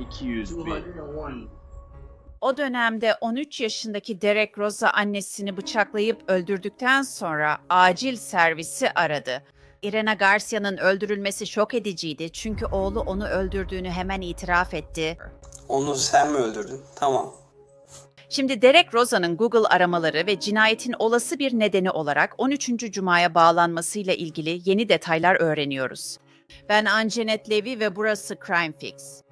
200 bin. 201. O dönemde 13 yaşındaki Derek Rosa annesini bıçaklayıp öldürdükten sonra acil servisi aradı. Irena Garcia'nın öldürülmesi şok ediciydi çünkü oğlu onu öldürdüğünü hemen itiraf etti. Onu sen mi öldürdün? Tamam. Şimdi Derek Rosa'nın Google aramaları ve cinayetin olası bir nedeni olarak 13. Cuma'ya bağlanmasıyla ilgili yeni detaylar öğreniyoruz. Ben Anjanet Levy ve burası Crime Fix.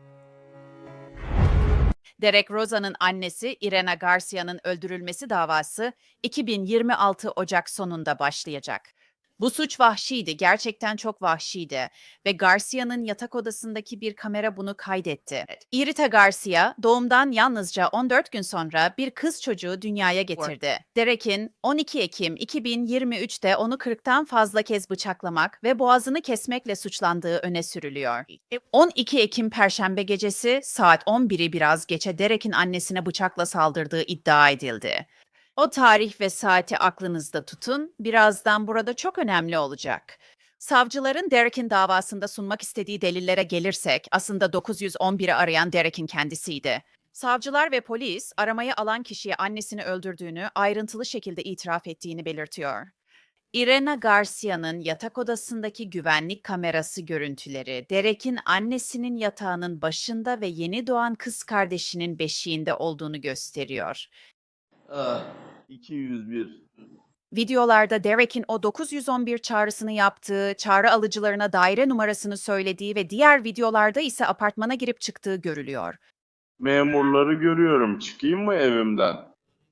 Derek Rosa'nın annesi Irena Garcia'nın öldürülmesi davası 2026 Ocak sonunda başlayacak. Bu suç vahşiydi, gerçekten çok vahşiydi ve Garcia'nın yatak odasındaki bir kamera bunu kaydetti. Irita Garcia doğumdan yalnızca 14 gün sonra bir kız çocuğu dünyaya getirdi. Derek'in 12 Ekim 2023'te onu 40'tan fazla kez bıçaklamak ve boğazını kesmekle suçlandığı öne sürülüyor. 12 Ekim Perşembe gecesi saat 11'i biraz geçe Derek'in annesine bıçakla saldırdığı iddia edildi. O tarih ve saati aklınızda tutun. Birazdan burada çok önemli olacak. Savcıların Derek'in davasında sunmak istediği delillere gelirsek aslında 911'i arayan Derek'in kendisiydi. Savcılar ve polis aramayı alan kişiye annesini öldürdüğünü ayrıntılı şekilde itiraf ettiğini belirtiyor. Irena Garcia'nın yatak odasındaki güvenlik kamerası görüntüleri, Derek'in annesinin yatağının başında ve yeni doğan kız kardeşinin beşiğinde olduğunu gösteriyor. Uh, 201. Videolarda Derek'in o 911 çağrısını yaptığı, çağrı alıcılarına daire numarasını söylediği ve diğer videolarda ise apartmana girip çıktığı görülüyor. Memurları görüyorum. Çıkayım mı evimden?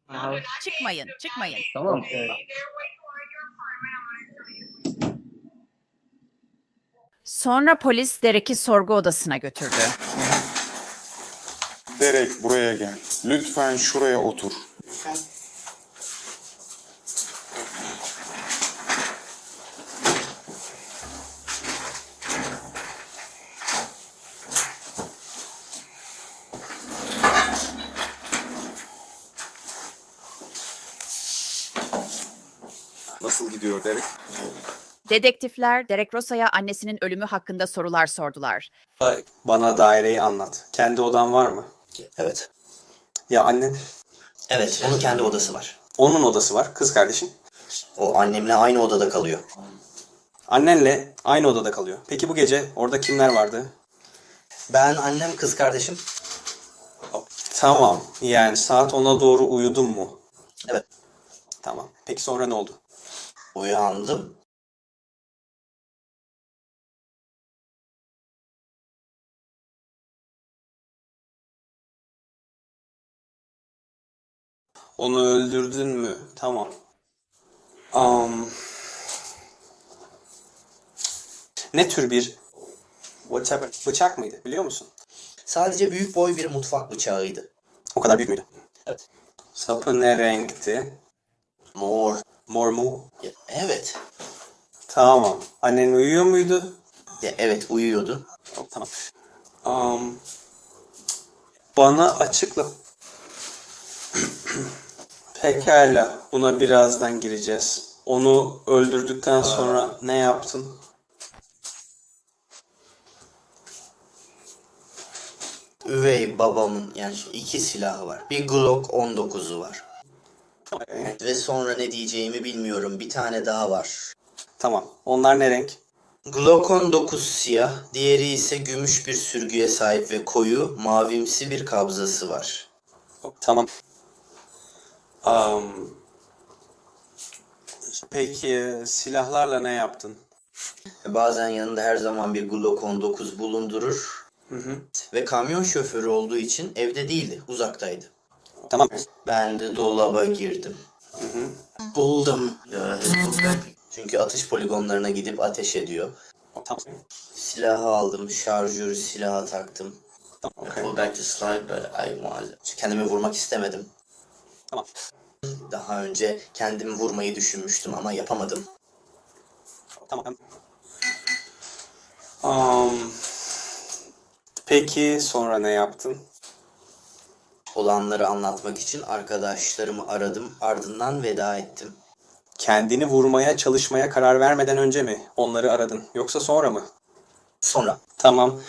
Aha. Çıkmayın, çıkmayın. Tamam. Sonra polis Derek'i sorgu odasına götürdü. Derek buraya gel. Lütfen şuraya otur. Nasıl gidiyor Derek? Dedektifler Derek Rosa'ya annesinin ölümü hakkında sorular sordular. Bana daireyi anlat. Kendi odan var mı? Evet. Ya annen, Evet, onun kendi odası var. onun odası var. Kız kardeşin. O annemle aynı odada kalıyor. Annenle aynı odada kalıyor. Peki bu gece orada kimler vardı? Ben, annem, kız kardeşim. Tamam. Yani saat 10'a doğru uyudun mu? Evet. Tamam. Peki sonra ne oldu? Uyandım. Onu öldürdün mü? Tamam. Um, ne tür bir whatever, bıçak mıydı biliyor musun? Sadece büyük boy bir mutfak bıçağıydı. O kadar büyük müydü? Evet. Sapı ne renkti? Mor. Mor mu? Ya, Evet. Tamam. Annen uyuyor muydu? Ya, evet, uyuyordu. Tamam. Um, bana açıkla. Pekala. Buna birazdan gireceğiz. Onu öldürdükten sonra ne yaptın? Üvey babamın yani iki silahı var. Bir Glock 19'u var. Ve sonra ne diyeceğimi bilmiyorum. Bir tane daha var. Tamam. Onlar ne renk? Glock 19 siyah, diğeri ise gümüş bir sürgüye sahip ve koyu, mavimsi bir kabzası var. Tamam. Um, peki silahlarla ne yaptın? Bazen yanında her zaman bir Glock 19 bulundurur. Ve kamyon şoförü olduğu için evde değildi, uzaktaydı. Tamam. Ben de dolaba girdim. Buldum. Evet, buldum. Çünkü atış poligonlarına gidip ateş ediyor. Tamam. Silahı aldım, şarjörü silaha taktım. Tamam. I Okay. pulled back to slide but I wanted. Kendimi vurmak istemedim. Tamam. Daha önce kendimi vurmayı düşünmüştüm ama yapamadım. Tamam. Um, peki sonra ne yaptın? Olanları anlatmak için arkadaşlarımı aradım, ardından veda ettim. Kendini vurmaya çalışmaya karar vermeden önce mi onları aradın yoksa sonra mı? Sonra Tamam.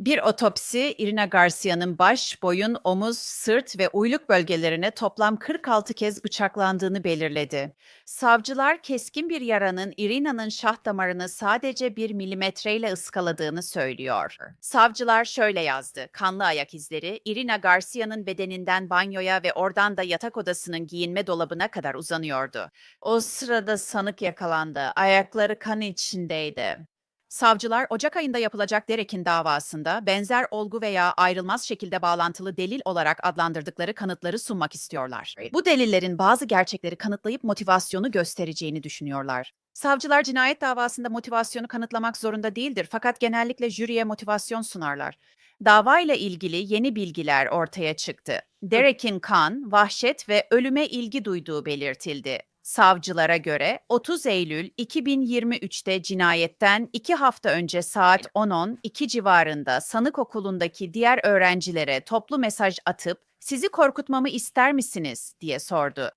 Bir otopsi Irina Garcia'nın baş, boyun, omuz, sırt ve uyluk bölgelerine toplam 46 kez bıçaklandığını belirledi. Savcılar keskin bir yaranın Irina'nın şah damarını sadece bir milimetreyle ıskaladığını söylüyor. Savcılar şöyle yazdı. Kanlı ayak izleri Irina Garcia'nın bedeninden banyoya ve oradan da yatak odasının giyinme dolabına kadar uzanıyordu. O sırada sanık yakalandı. Ayakları kan içindeydi. Savcılar Ocak ayında yapılacak Derek'in davasında benzer olgu veya ayrılmaz şekilde bağlantılı delil olarak adlandırdıkları kanıtları sunmak istiyorlar. Bu delillerin bazı gerçekleri kanıtlayıp motivasyonu göstereceğini düşünüyorlar. Savcılar cinayet davasında motivasyonu kanıtlamak zorunda değildir fakat genellikle jüriye motivasyon sunarlar. Dava ile ilgili yeni bilgiler ortaya çıktı. Derek'in kan, vahşet ve ölüme ilgi duyduğu belirtildi. Savcılara göre 30 Eylül 2023'te cinayetten iki hafta önce saat 10.10-2 civarında sanık okulundaki diğer öğrencilere toplu mesaj atıp sizi korkutmamı ister misiniz diye sordu.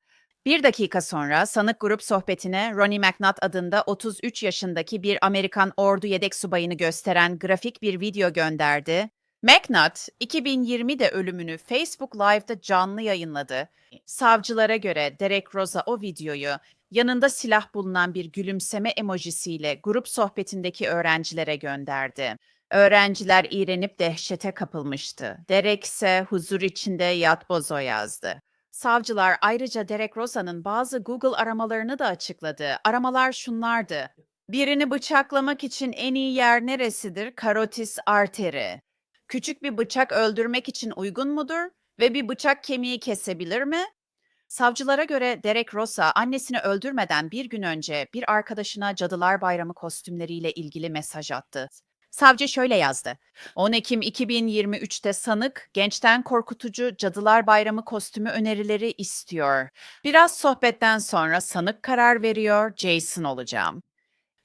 Bir dakika sonra sanık grup sohbetine Ronnie McNutt adında 33 yaşındaki bir Amerikan ordu yedek subayını gösteren grafik bir video gönderdi. McNutt, 2020'de ölümünü Facebook Live'da canlı yayınladı. Savcılara göre Derek Rosa o videoyu yanında silah bulunan bir gülümseme emojisiyle grup sohbetindeki öğrencilere gönderdi. Öğrenciler iğrenip dehşete kapılmıştı. Derek ise huzur içinde yat bozo yazdı. Savcılar ayrıca Derek Rosa'nın bazı Google aramalarını da açıkladı. Aramalar şunlardı. Birini bıçaklamak için en iyi yer neresidir? Karotis arteri. Küçük bir bıçak öldürmek için uygun mudur? Ve bir bıçak kemiği kesebilir mi? Savcılara göre Derek Rosa annesini öldürmeden bir gün önce bir arkadaşına Cadılar Bayramı kostümleriyle ilgili mesaj attı. Savcı şöyle yazdı. 10 Ekim 2023'te sanık gençten korkutucu Cadılar Bayramı kostümü önerileri istiyor. Biraz sohbetten sonra sanık karar veriyor, Jason olacağım.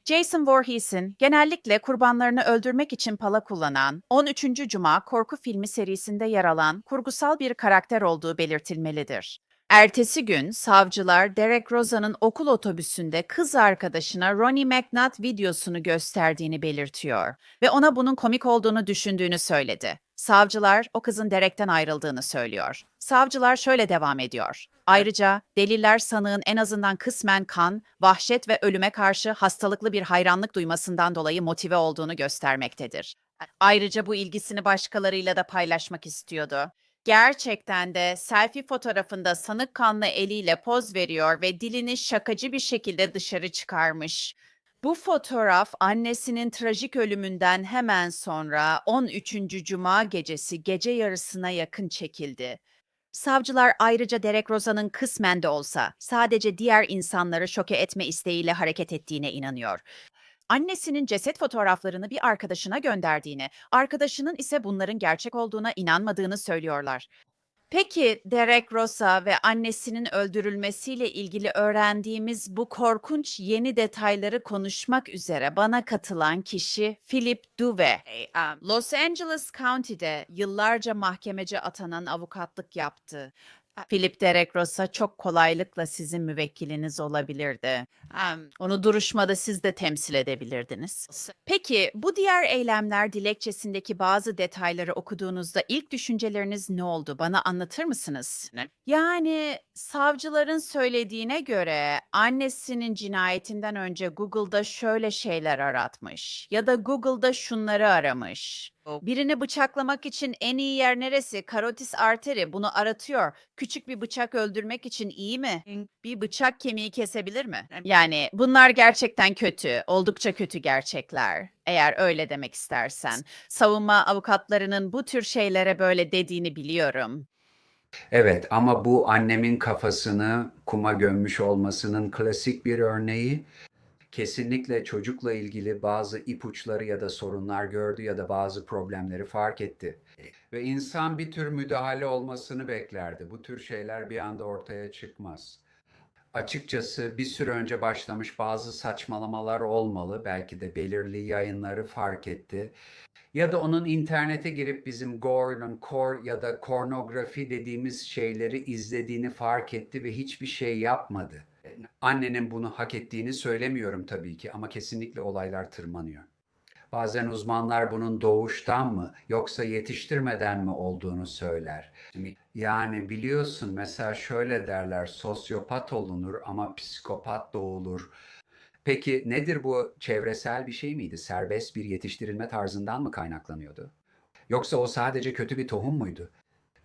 Jason Voorhees'in genellikle kurbanlarını öldürmek için pala kullanan 13. Cuma korku filmi serisinde yer alan kurgusal bir karakter olduğu belirtilmelidir. Ertesi gün savcılar Derek Rosa'nın okul otobüsünde kız arkadaşına Ronnie McNutt videosunu gösterdiğini belirtiyor ve ona bunun komik olduğunu düşündüğünü söyledi. Savcılar o kızın Derek'ten ayrıldığını söylüyor. Savcılar şöyle devam ediyor. Ayrıca deliller sanığın en azından kısmen kan, vahşet ve ölüme karşı hastalıklı bir hayranlık duymasından dolayı motive olduğunu göstermektedir. Ayrıca bu ilgisini başkalarıyla da paylaşmak istiyordu. Gerçekten de selfie fotoğrafında sanık kanlı eliyle poz veriyor ve dilini şakacı bir şekilde dışarı çıkarmış. Bu fotoğraf annesinin trajik ölümünden hemen sonra 13. Cuma gecesi gece yarısına yakın çekildi. Savcılar ayrıca Derek Rosa'nın kısmen de olsa sadece diğer insanları şoke etme isteğiyle hareket ettiğine inanıyor. Annesinin ceset fotoğraflarını bir arkadaşına gönderdiğini, arkadaşının ise bunların gerçek olduğuna inanmadığını söylüyorlar. Peki Derek Rosa ve annesinin öldürülmesiyle ilgili öğrendiğimiz bu korkunç yeni detayları konuşmak üzere bana katılan kişi Philip Duve. Los Angeles County'de yıllarca mahkemece atanan avukatlık yaptı. Philip Derek Rosa çok kolaylıkla sizin müvekkiliniz olabilirdi. Onu duruşmada siz de temsil edebilirdiniz. Peki bu diğer eylemler dilekçesindeki bazı detayları okuduğunuzda ilk düşünceleriniz ne oldu? Bana anlatır mısınız? Yani savcıların söylediğine göre annesinin cinayetinden önce Google'da şöyle şeyler aratmış ya da Google'da şunları aramış. Birini bıçaklamak için en iyi yer neresi? Karotis arteri. Bunu aratıyor. Küçük bir bıçak öldürmek için iyi mi? Bir bıçak kemiği kesebilir mi? Yani bunlar gerçekten kötü. Oldukça kötü gerçekler. Eğer öyle demek istersen. Savunma avukatlarının bu tür şeylere böyle dediğini biliyorum. Evet ama bu annemin kafasını kuma gömmüş olmasının klasik bir örneği. Kesinlikle çocukla ilgili bazı ipuçları ya da sorunlar gördü ya da bazı problemleri fark etti. Ve insan bir tür müdahale olmasını beklerdi. Bu tür şeyler bir anda ortaya çıkmaz. Açıkçası bir süre önce başlamış bazı saçmalamalar olmalı. Belki de belirli yayınları fark etti. Ya da onun internete girip bizim gore'un core ya da pornografi dediğimiz şeyleri izlediğini fark etti ve hiçbir şey yapmadı. Annenin bunu hak ettiğini söylemiyorum tabii ki ama kesinlikle olaylar tırmanıyor. Bazen uzmanlar bunun doğuştan mı yoksa yetiştirmeden mi olduğunu söyler. Yani biliyorsun mesela şöyle derler sosyopat olunur ama psikopat doğulur. Peki nedir bu çevresel bir şey miydi? Serbest bir yetiştirilme tarzından mı kaynaklanıyordu? Yoksa o sadece kötü bir tohum muydu?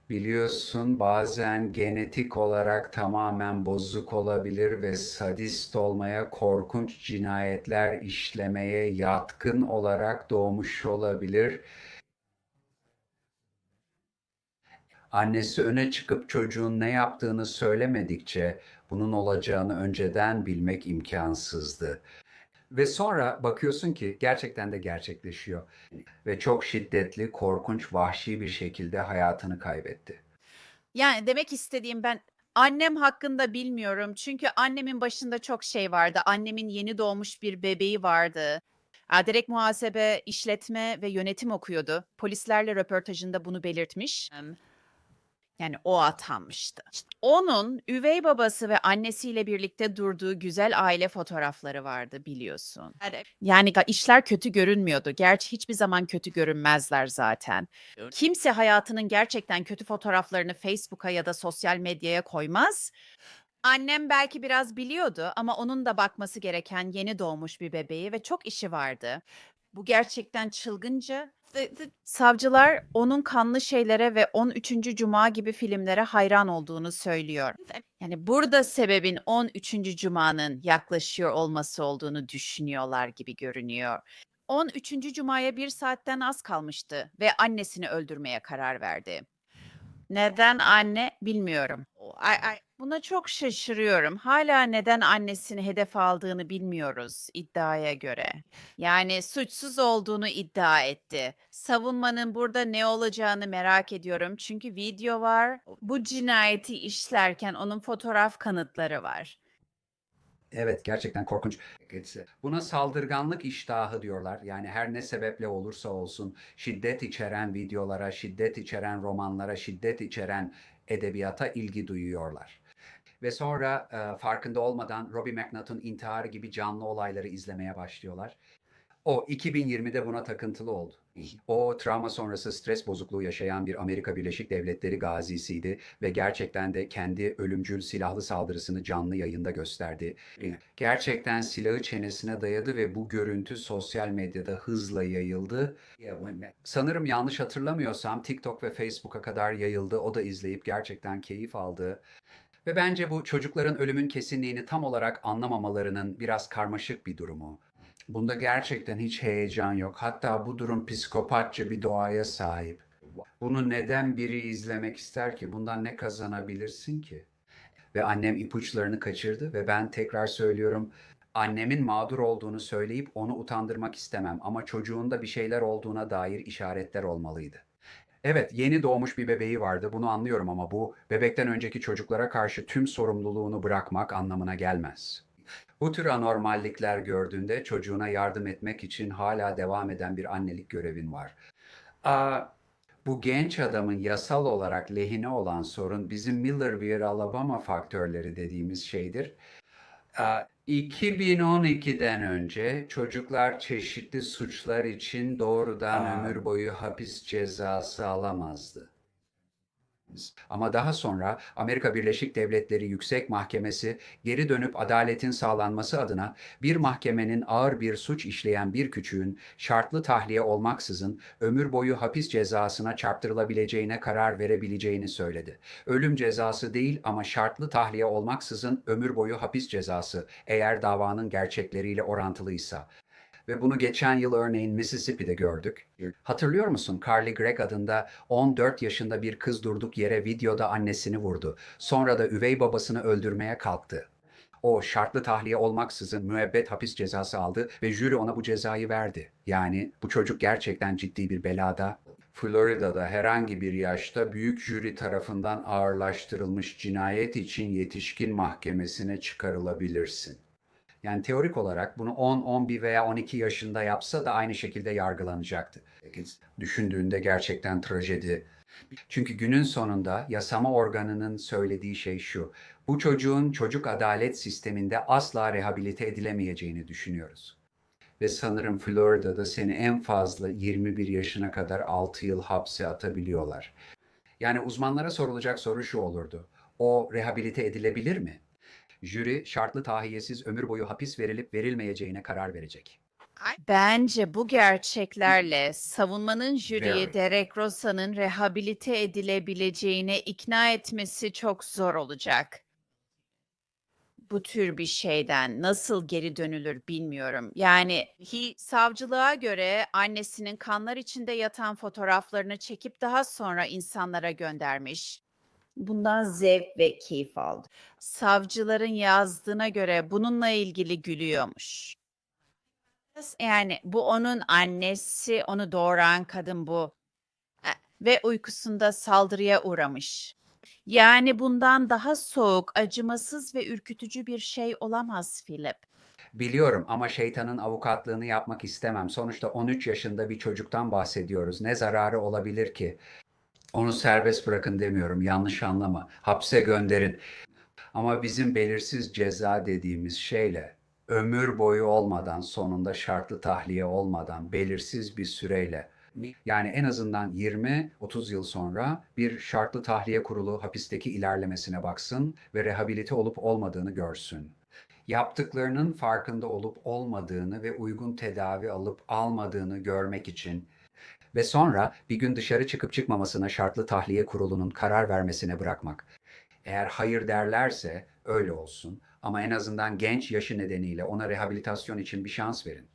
Biliyorsun bazen genetik olarak tamamen bozuk olabilir ve sadist olmaya, korkunç cinayetler işlemeye yatkın olarak doğmuş olabilir. Annesi öne çıkıp çocuğun ne yaptığını söylemedikçe bunun olacağını önceden bilmek imkansızdı. Ve sonra bakıyorsun ki gerçekten de gerçekleşiyor ve çok şiddetli, korkunç, vahşi bir şekilde hayatını kaybetti. Yani demek istediğim ben annem hakkında bilmiyorum. Çünkü annemin başında çok şey vardı. Annemin yeni doğmuş bir bebeği vardı. Direkt muhasebe, işletme ve yönetim okuyordu. Polislerle röportajında bunu belirtmiş. Yani o atanmıştı. İşte onun üvey babası ve annesiyle birlikte durduğu güzel aile fotoğrafları vardı biliyorsun. Yani ga- işler kötü görünmüyordu. Gerçi hiçbir zaman kötü görünmezler zaten. Kimse hayatının gerçekten kötü fotoğraflarını Facebook'a ya da sosyal medyaya koymaz. Annem belki biraz biliyordu ama onun da bakması gereken yeni doğmuş bir bebeği ve çok işi vardı. Bu gerçekten çılgınca. Savcılar onun kanlı şeylere ve 13. Cuma gibi filmlere hayran olduğunu söylüyor. Yani burada sebebin 13. Cuma'nın yaklaşıyor olması olduğunu düşünüyorlar gibi görünüyor. 13. Cuma'ya bir saatten az kalmıştı ve annesini öldürmeye karar verdi. Neden anne bilmiyorum. Ay, ay, buna çok şaşırıyorum. Hala neden annesini hedef aldığını bilmiyoruz iddiaya göre. Yani suçsuz olduğunu iddia etti. Savunmanın burada ne olacağını merak ediyorum. Çünkü video var. Bu cinayeti işlerken onun fotoğraf kanıtları var. Evet, gerçekten korkunç. Buna saldırganlık iştahı diyorlar. Yani her ne sebeple olursa olsun şiddet içeren videolara, şiddet içeren romanlara, şiddet içeren edebiyata ilgi duyuyorlar. Ve sonra e, farkında olmadan Robbie McNutt'ın intiharı gibi canlı olayları izlemeye başlıyorlar. O 2020'de buna takıntılı oldu. O travma sonrası stres bozukluğu yaşayan bir Amerika Birleşik Devletleri gazisiydi ve gerçekten de kendi ölümcül silahlı saldırısını canlı yayında gösterdi. Gerçekten silahı çenesine dayadı ve bu görüntü sosyal medyada hızla yayıldı. Sanırım yanlış hatırlamıyorsam TikTok ve Facebook'a kadar yayıldı. O da izleyip gerçekten keyif aldı. Ve bence bu çocukların ölümün kesinliğini tam olarak anlamamalarının biraz karmaşık bir durumu. Bunda gerçekten hiç heyecan yok. Hatta bu durum psikopatça bir doğaya sahip. Bunu neden biri izlemek ister ki? Bundan ne kazanabilirsin ki? Ve annem ipuçlarını kaçırdı ve ben tekrar söylüyorum annemin mağdur olduğunu söyleyip onu utandırmak istemem ama çocuğunda bir şeyler olduğuna dair işaretler olmalıydı. Evet, yeni doğmuş bir bebeği vardı. Bunu anlıyorum ama bu bebekten önceki çocuklara karşı tüm sorumluluğunu bırakmak anlamına gelmez. Bu tür anormallikler gördüğünde çocuğuna yardım etmek için hala devam eden bir annelik görevin var. Aa, bu genç adamın yasal olarak lehine olan sorun bizim Millerville Alabama faktörleri dediğimiz şeydir. Aa, 2012'den önce çocuklar çeşitli suçlar için doğrudan ömür boyu hapis cezası alamazdı. Ama daha sonra Amerika Birleşik Devletleri Yüksek Mahkemesi geri dönüp adaletin sağlanması adına bir mahkemenin ağır bir suç işleyen bir küçüğün şartlı tahliye olmaksızın ömür boyu hapis cezasına çarptırılabileceğine karar verebileceğini söyledi. Ölüm cezası değil ama şartlı tahliye olmaksızın ömür boyu hapis cezası eğer davanın gerçekleriyle orantılıysa. Ve bunu geçen yıl örneğin Mississippi'de gördük. Hatırlıyor musun? Carly Gregg adında 14 yaşında bir kız durduk yere videoda annesini vurdu. Sonra da üvey babasını öldürmeye kalktı. O şartlı tahliye olmaksızın müebbet hapis cezası aldı ve jüri ona bu cezayı verdi. Yani bu çocuk gerçekten ciddi bir belada. Florida'da herhangi bir yaşta büyük jüri tarafından ağırlaştırılmış cinayet için yetişkin mahkemesine çıkarılabilirsin. Yani teorik olarak bunu 10, 11 veya 12 yaşında yapsa da aynı şekilde yargılanacaktı. Düşündüğünde gerçekten trajedi. Çünkü günün sonunda yasama organının söylediği şey şu. Bu çocuğun çocuk adalet sisteminde asla rehabilite edilemeyeceğini düşünüyoruz. ve sanırım Florida'da seni en fazla 21 yaşına kadar 6 yıl hapse atabiliyorlar. Yani uzmanlara sorulacak soru şu olurdu. O rehabilite edilebilir mi? Jüri şartlı tahiyesiz ömür boyu hapis verilip verilmeyeceğine karar verecek. Bence bu gerçeklerle savunmanın jüriyi. Derek Rosa'nın rehabilite edilebileceğine ikna etmesi çok zor olacak. Bu tür bir şeyden nasıl geri dönülür bilmiyorum. Yani hi, savcılığa göre annesinin kanlar içinde yatan fotoğraflarını çekip daha sonra insanlara göndermiş. Bundan zevk ve keyif aldı. Savcıların yazdığına göre bununla ilgili gülüyormuş. Yani bu onun annesi, onu doğuran kadın bu. E, Ve uykusunda saldırıya uğramış. Yani bundan daha soğuk, acımasız ve ürkütücü bir şey olamaz Philip. Biliyorum ama şeytanın avukatlığını yapmak istemem. Sonuçta 13 yaşında bir çocuktan bahsediyoruz. Ne zararı olabilir ki? Onu serbest bırakın demiyorum. Yanlış anlama. Hapse gönderin. Ama bizim belirsiz ceza dediğimiz şeyle ömür boyu olmadan sonunda şartlı tahliye olmadan belirsiz bir süreyle yani en azından 20-30 yıl sonra bir şartlı tahliye kurulu hapisteki ilerlemesine baksın ve rehabilite olup olmadığını görsün. Yaptıklarının farkında olup olmadığını ve uygun tedavi alıp almadığını görmek için ve sonra bir gün dışarı çıkıp çıkmamasına şartlı tahliye kurulunun karar vermesine bırakmak. Eğer hayır derlerse öyle olsun ama en azından genç yaşı nedeniyle ona rehabilitasyon için bir şans verin.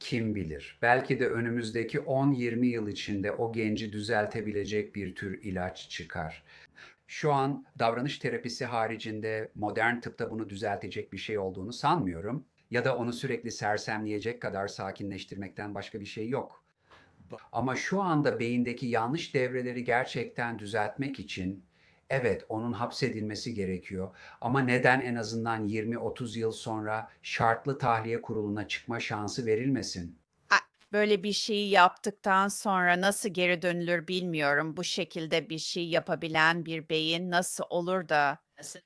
Kim bilir? Belki de önümüzdeki 10-20 yıl içinde o genci düzeltebilecek bir tür ilaç çıkar. Şu an davranış terapisi haricinde modern tıpta bunu düzeltecek bir şey olduğunu sanmıyorum. Ya da onu sürekli sersemleyecek kadar sakinleştirmekten başka bir şey yok. Ama şu anda beyindeki yanlış devreleri gerçekten düzeltmek için evet onun hapsedilmesi gerekiyor. Ama neden en azından 20-30 yıl sonra şartlı tahliye kuruluna çıkma şansı verilmesin? Böyle bir şeyi yaptıktan sonra nasıl geri dönülür bilmiyorum. Bu şekilde bir şey yapabilen bir beyin nasıl olur da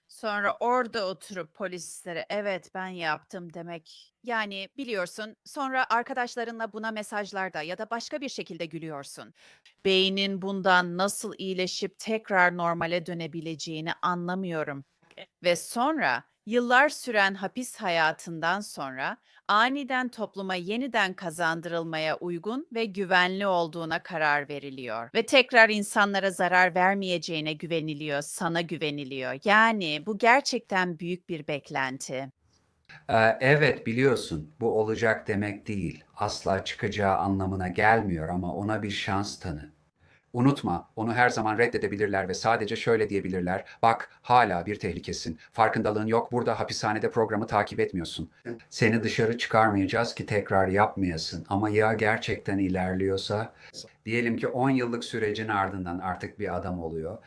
sonra orada oturup polislere evet ben yaptım demek. Yani biliyorsun sonra arkadaşlarınla buna mesajlarda ya da başka bir şekilde gülüyorsun. Beynin bundan nasıl iyileşip tekrar normale dönebileceğini anlamıyorum. Ve sonra yıllar süren hapis hayatından sonra aniden topluma yeniden kazandırılmaya uygun ve güvenli olduğuna karar veriliyor ve tekrar insanlara zarar vermeyeceğine güveniliyor, sana güveniliyor. Yani bu gerçekten büyük bir beklenti. Evet biliyorsun bu olacak demek değil. Asla çıkacağı anlamına gelmiyor ama ona bir şans tanı. Unutma, onu her zaman reddedebilirler ve sadece şöyle diyebilirler. Bak, hala bir tehlikesin. Farkındalığın yok. Burada hapishanede programı takip etmiyorsun. Seni dışarı çıkarmayacağız ki tekrar yapmayasın. Ama ya gerçekten ilerliyorsa? Diyelim ki 10 yıllık sürecin ardından artık bir adam oluyor.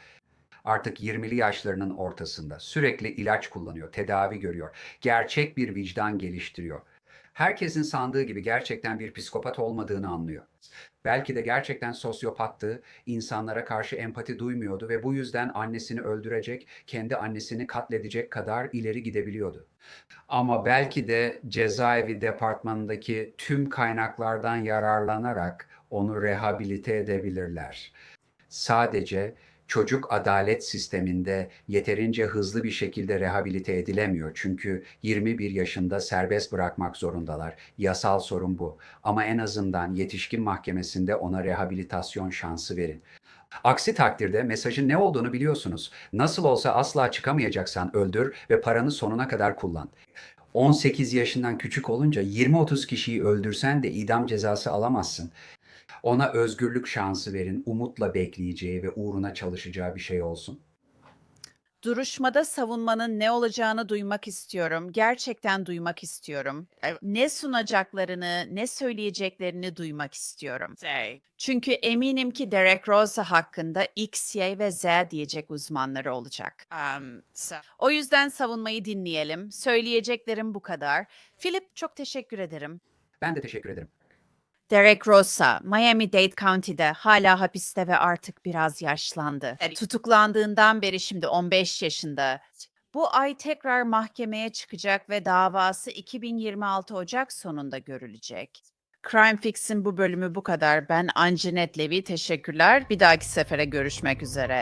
Artık 20'li yaşlarının ortasında sürekli ilaç kullanıyor, tedavi görüyor, gerçek bir vicdan geliştiriyor. Herkesin sandığı gibi gerçekten bir psikopat olmadığını anlıyor. Belki de gerçekten sosyopattı, insanlara karşı empati duymuyordu ve bu yüzden annesini öldürecek, kendi annesini katledecek kadar ileri gidebiliyordu. Ama belki de cezaevi departmanındaki tüm kaynaklardan yararlanarak onu rehabilite edebilirler. Sadece çocuk adalet sisteminde yeterince hızlı bir şekilde rehabilite edilemiyor. Çünkü 21 yaşında serbest bırakmak zorundalar. Yasal sorun bu. Ama en azından yetişkin mahkemesinde ona rehabilitasyon şansı verin. Aksi takdirde mesajın ne olduğunu biliyorsunuz. Nasıl olsa asla çıkamayacaksan öldür ve paranı sonuna kadar kullan. 18 yaşından küçük olunca 20-30 kişiyi öldürsen de idam cezası alamazsın. Ona özgürlük şansı verin, umutla bekleyeceği ve uğruna çalışacağı bir şey olsun. Duruşmada savunmanın ne olacağını duymak istiyorum. Gerçekten duymak istiyorum. Ne sunacaklarını, ne söyleyeceklerini duymak istiyorum. Çünkü eminim ki Derek Rosa hakkında X, Y ve Z diyecek uzmanları olacak. O yüzden savunmayı dinleyelim. Söyleyeceklerim bu kadar. Philip çok teşekkür ederim. Ben de teşekkür ederim. Derek Rosa, Miami-Dade County'de hala hapiste ve artık biraz yaşlandı. Tutuklandığından beri şimdi 15 yaşında. Bu ay tekrar mahkemeye çıkacak ve davası 2026 Ocak sonunda görülecek. Crime Fix'in bu bölümü bu kadar. Ben Anjinet Levi. Teşekkürler. Bir dahaki sefere görüşmek üzere.